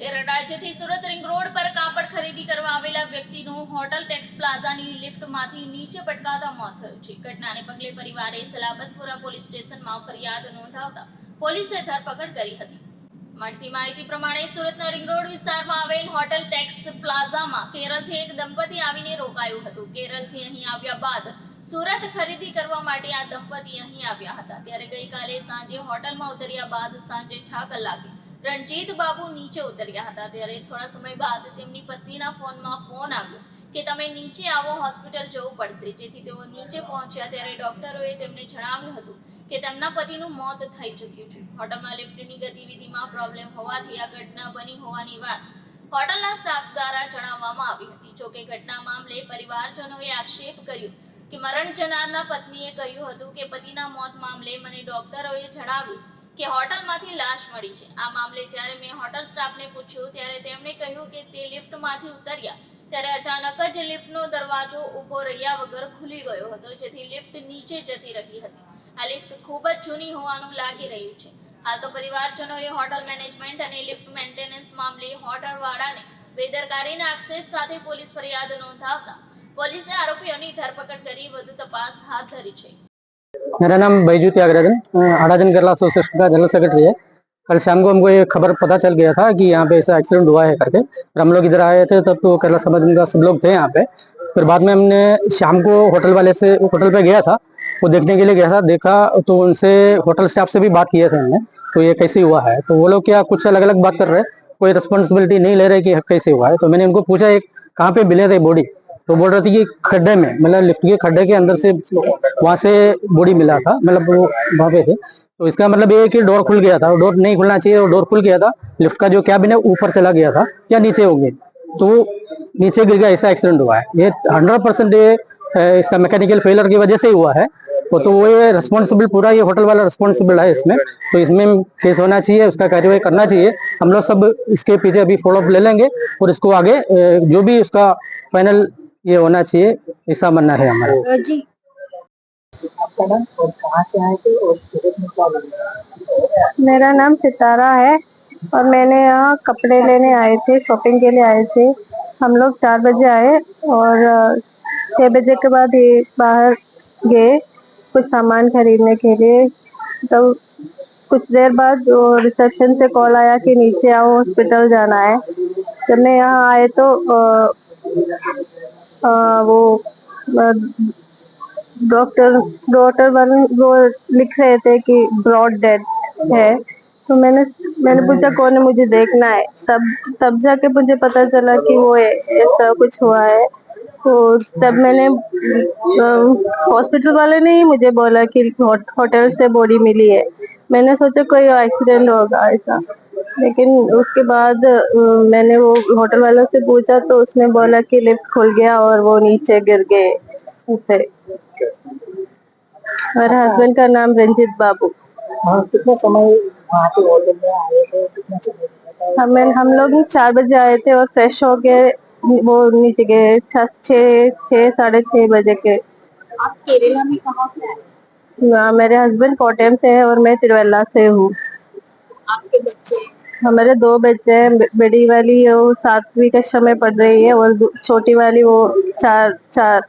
રાજ્યથી Surat ring road પર કાપડ ખરીદી કરવા આવેલા વ્યક્તિનું હોટલ ટેક્સ પ્લાઝાની લિફ્ટમાંથી નીચે પટકાતા મોત થયું છે. ઘટનાને પગલે પરિવારે સલાબતપુરા પોલીસ સ્ટેશનમાં ફરિયાદ નોંધાવતા પોલીસે ધરપકડ કરી હતી. મળતી માહિતી પ્રમાણે સુરતના રિંગ રોડ વિસ્તારમાં આવેલ હોટલ ટેક્સ પ્લાઝામાં કેરળથી એક દંપતી આવીને રોકાયું હતું. કેરળથી અહીં આવ્યા બાદ સુરત ખરીદી કરવા માટે આ દંપતી અહીં આવ્યા હતા. ત્યારે ગઈકાલે સાંજે હોટલમાં ઉતર્યા બાદ સાંજે છ કલાકે રણજીત બાબુ નીચે ઉતર્યા હતા. ત્યારે થોડા સમય બાદ તેમની પત્નીના ફોનમાં ફોન આવ્યો કે તમે નીચે આવો, હોસ્પિટલ જવું પડશે. જેથી તેઓ નીચે પહોંચ્યા. ત્યારે ડોક્ટરોએ તેમને જણાવ્યું હતું કે તેમના પતિનું મોત થઈ ચૂક્યું છે. હોટલમાં લિફ્ટની ગતિવિધિમાં પ્રોબ્લેમ હોવાથી આ ઘટના બની હોવાની વાત હોટલના સ્ટાફ દ્વારા જણાવવામાં આવી હતી. જોકે ઘટના મામલે પરિવારજનોએ આક્ષેપ કર્યો કે મરણ જનારના પત્નીએ કહ્યું હતું કે પતિના મોત મામલે મને ડોક્ટરોએ જણાવ્યું કે હોટલમાંથી લાશ મળી છે. આ મામલે જ્યારે મેં હોટલ સ્ટાફને પૂછ્યું, ત્યારે તેમણે કહ્યું કે તે લિફ્ટમાંથી ઉતર્યા. ત્યારે અચાનક જ લિફ્ટનો દરવાજો ઊભો રહ્યા વગર ખુલી ગયો હતો, જેથી લિફ્ટ નીચે જતી રહી હતી. આ લિફ્ટ ખૂબ જ જૂની હોવાનું લાગી રહ્યું છે. હાલ તો પરિવારજનોએ હોટલ મેનેજમેન્ટ અને લિફ્ટ મેન્ટેનન્સ મામલે હોટલવાળાને બેદરકારીના આક્ષેપ સાથે પોલીસ ફરિયાદ નોંધાવતા પોલીસે આરોપીઓની ધરપકડ કરી વધુ તપાસ હાથ ધરી છે. मेरा नाम बैजू त्यागराजन। अ, आड़ाजन केरला एसोसिएशन का जनरल सेक्रेटरी है। कल शाम को हमको ये खबर पता चल गया था कि यहाँ पे ऐसा एक्सीडेंट हुआ है करके। फिर हम लोग इधर आए थे तब तो केरला समाज का सब लोग थे यहाँ पे। फिर बाद में हमने शाम को होटल वाले से होटल पे गया था। वो देखने के लिए गया था। देखा तो उनसे होटल स्टाफ से भी बात किए थे हमने तो ये कैसे हुआ है। तो वो लोग क्या कुछ अलग अलग बात कर रहे हैं? कोई रिस्पॉन्सिबिलिटी नहीं ले रहे कि कैसे हुआ है? तो मैंने उनको पूछा एक कहाँ पे मिले थे बॉडी तो बोल रहे थे कि खड्डे में मतलब लिफ्ट के खड्डे के अंदर से वहाँ से बॉडी मिला था मतलब वो वहाँ पे थे। तो इसका मतलब ये कि डोर खुल गया था, डोर नहीं खुलना चाहिए, और डोर खुल गया था, लिफ्ट का जो कैबिन है ऊपर चला गया था, या नीचे हो गया। तो नीचे गिर गया, ऐसा एक्सीडेंट हुआ है। ये हंड्रेड परसेंट ये इसका मैकेनिकल फेलर की वजह से ही हुआ है। वो तो वो ये रिस्पॉन्सिबल पूरा ये होटल वाला रिस्पॉन्सिबल है इसमें। तो इसमें केस होना चाहिए, उसका कार्यवाही करना चाहिए। हम लोग सब इसके पीछे अभी फॉलो अप ले लेंगे, और इसको आगे जो भी उसका फाइनल ये होना चाहिए, ऐसा मानना है हमारा। जी। आपका नाम और कहाँ से आए थे और मेरा नाम सितारा है और मैंने यहाँ कपड़े लेने आए थे शॉपिंग के लिए आए थे। हम लोग चार बजे आए और छह बजे के बाद ये बाहर गए कुछ सामान खरीदने के लिए। तो कुछ देर बाद रिसेप्शन से कॉल आया कि नीचे आओ हॉस्पिटल जाना है। जब मैं यहाँ आए तो वो डॉक्टर डॉक्टर वन वो लिख रहे थे कि ब्रॉड डेड है। तो मैंने मैंने पूछा, कौन है मुझे देखना है? तब तब जाके मुझे पता चला कि वो ऐसा कुछ हुआ है। तो तब मैंने हॉस्पिटल वाले ने ही मुझे बोला कि होटल से बॉडी मिली है। मैंने सोचा, कोई एक्सीडेंट होगा ऐसा। लेकिन उसके बाद मैंने वो होटल वालों से पूछा तो उसने बोला कि लिफ्ट खुल गया और वो नीचे गिर गए मेरे हस्बैंड का नाम रंजीत बाबू। हाँ कितना समय वहाँ पे होटल में आए थे? कितना समय हमें हम लोग चार बजे आए थे और फ्रेश हो गए वो नीचे गए। छ- छः छः साढ़े छः बजे के। आप केरला में कहाँ से आए? हाँ, मेरे हस्बैंड कोटेम से है और मैं तिरुवल्ला से हूँ। आपके बच्चे हमारे दो बच्चे हैं बड़ी वाली वो सातवीं कक्षा में पढ़ रही है और छोटी वाली वो चार चार।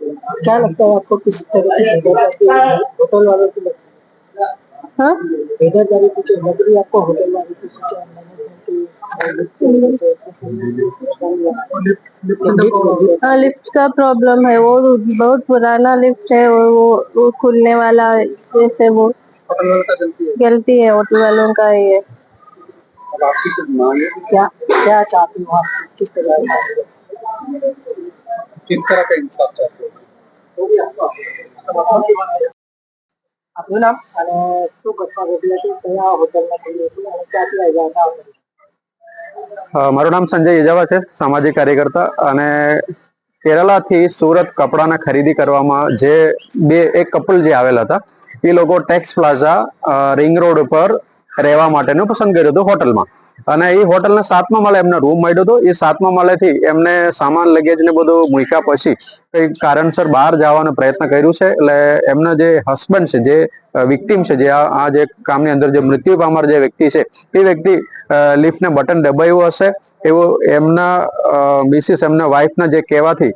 क्या लगता है आपको किस तरह की होटल वालों की हाँ। बेदरकारी कुछ लग रही आपको? होटल वालों कुछ हाँ लिफ्ट का प्रॉब्लम है वो बहुत पुराना लिफ्ट है और वो वो खुलने वाला जैसे वो गलती है। होटल वालों का ये अब आपकी कुछ मांग है क्या क्या चाहती हो आप किस तरह का किस तरह का इंसाफ चाहते हो वो भी आपको આપનું નામ અને શું ઘટના ઘટી હતી કયા હોટલમાં થઈ હતી અને ક્યાંથી આવ્યા હતા આપણે? અ, મારું નામ સંજય ઇજાવા છે સામાજિક કાર્યકર્તા અને કેરલાથી સુરત કપડાના ખરીદી કરવામાં જે બે એક કપલ જે આવેલા હતા એ લોકો ટેક્સ પ્લાઝા રિંગ રોડ ઉપર રહેવા માટેનું પસંદ કર્યું હતું હોટલમાં. અને એ હોટલના સાતમા માળે એમને રૂમ મળ્યો હતો. એ સાતમા માળેથી એમને સામાન લગેજ ને બધું મૂક્યા પછી કઈ કારણસર બહાર જવાનો પ્રયત્ન કર્યું છે. એટલે એમના જે હસબન્ડ છે, જે વિક્ટીમ છે, જે આ જે કામની અંદર જે મૃત્યુ પામર જે વ્યક્તિ છે, એ વ્યક્તિ લિફ્ટને બટન દબાવ્યું હશે. એવું એમના મિસિસ એમના વાઇફના જે કહેવાથી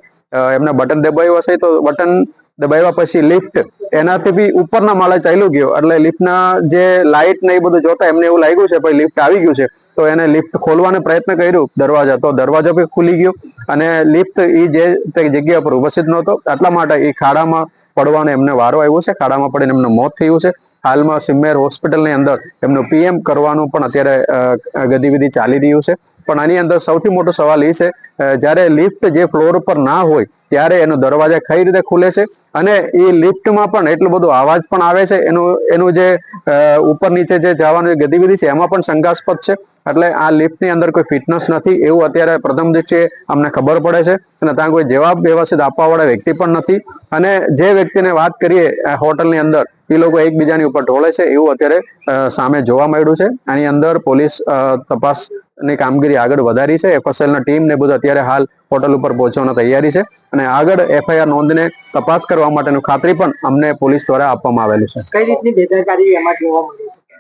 એમને બટન દબાવ્યું હશે. તો બટન દબાવ્યા પછી લિફ્ટ એનાથી બી ઉપરના માળે ચાલ્યું ગયો. એટલે લિફ્ટના જે લાઇટ ને એ બધું જોતા એમને એવું લાગ્યું છે પછી લિફ્ટ આવી ગયું છે. તો એને લિફ્ટ ખોલવાનો પ્રયત્ન કર્યો દરવાજા. તો દરવાજો બી ખુલી ગયો અને લિફ્ટ એ જે તે જગ્યા પર ઉપસ્થિત નહોતો. એટલા માટે એ ખાડામાં પડવાનો એમને વારો આવ્યો છે. ખાડામાં પડીને એમનું મોત થયું છે. હાલમાં સિમ્મેર હોસ્પિટલની અંદર એમનું પીએમ કરવાનું પણ અત્યારે ગતિવિધિ ચાલી રહ્યું છે. પણ આની અંદર સૌથી મોટો સવાલ એ છે જ્યારે લિફ્ટ જે ફ્લોર ઉપર ના હોય, ત્યારે એનો દરવાજા કઈ રીતે ખુલે છે? અને એ લિફ્ટમાં પણ એટલો બધો અવાજ પણ આવે છે, એનું એનું જે ઉપર નીચે જે જવાનું ગતિવિધિ છે, એમાં પણ શંકાસ્પદ છે. એટલે આ લિફ્ટની અંદર કોઈ ફિટનેસ નથી એવું અત્યારે પ્રથમ દિવસે અમને ખબર પડે છે અને ત્યાં કોઈ જવાબ વ્યવસ્થિત આપવાવાળા વ્યક્તિ પણ નથી. અને જે વ્યક્તિને વાત કરીએ હોટલની અંદર એ લોકો એકબીજાની ઉપર ઢોળે છે એવું અત્યારે સામે જોવા મળ્યું છે. આની અંદર પોલીસ તપાસ તપાસની કામગીરી આગળ વધારી છે. એફએસએલ ના ટીમ ને બધું અત્યારે હાલ હોટલ ઉપર પહોંચવાની તૈયારી છે અને આગળ એફઆઈઆર નોંધને તપાસ કરવા માટેનું ખાતરી પણ અમને પોલીસ દ્વારા આપવામાં આવેલું છે. કઈ રીતની બેદરકારી એમાં જોવા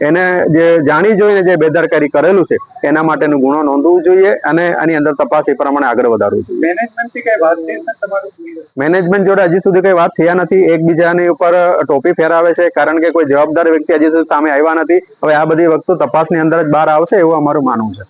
એને જે જાણી જોઈને જે બેદરકારી કરેલું છે એના માટેનો ગુનો નોંધવું જોઈએ અને આની અંદર તપાસ એ પ્રમાણે આગળ વધારવું જોઈએ. મેનેજમેન્ટ કઈ વાત થઈ મેનેજમેન્ટ જોડે હજી સુધી કઈ વાત થયા નથી. એકબીજાની ઉપર ટોપી ફેરાવે છે કારણ કે કોઈ જવાબદાર વ્યક્તિ હજી સુધી સામે આવ્યા નથી. હવે આ બધી વસ્તુ તપાસની અંદર જ બહાર આવશે એવું અમારું માનવું છે.